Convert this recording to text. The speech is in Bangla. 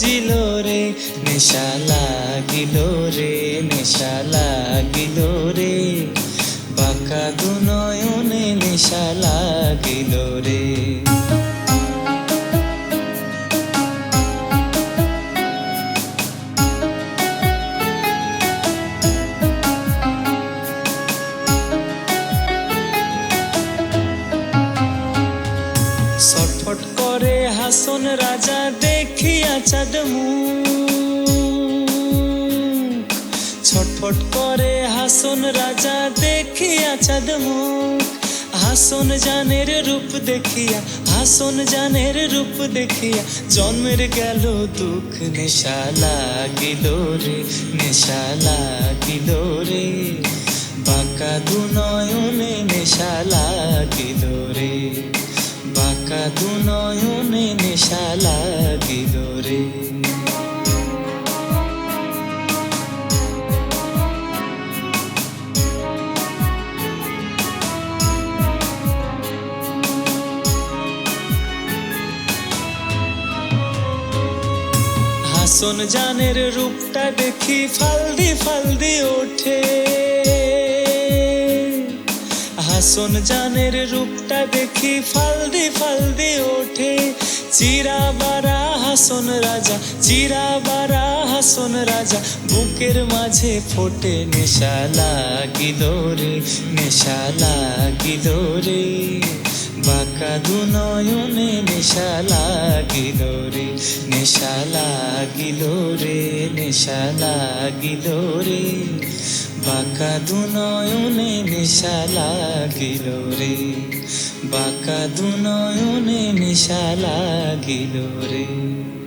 মজিল রে, নেশা লাগিল রে, নেশা লাগিল রে। বাঁকা দু নয়নে নেশা লাগিল রে। হাসন রাজা চাঁদ মুখ ছটফট করে হাসন রাজা দেখিয়া চাঁদ মুখ হাসন জানের রূপ দেখিয়া, হাসন জানের রূপ দেখিয়া জন্মের গেল দুঃখ, নেশা লাগিল রে, নেশা লাগিল রে। বাঁকা দু নয়নে নেশা লাগিল রে। বাঁকা দু নয়নে নেশা লাগিল রে। হাসন জানের রূপটা দেখি ফালদি ফালদি ওঠে। হাসন জানের রূপটা দেখি, ফালদি ফালদি ওঠে। চিরা বারা হাসন রাজা চিরা বারা হাসন রাজা, বুকের মাঝে ফোটে নেশা লাগিল রে নেশা লাগিল রে বাঁকা দু নয়নে নেশা লাগিল রে নেশা লাগিল রে নেশা লাগিল রে বাঁকা দু নয়নে নেশা লাগিল রে। বাঁকা দু নয়নে নেশা লাগিল রে।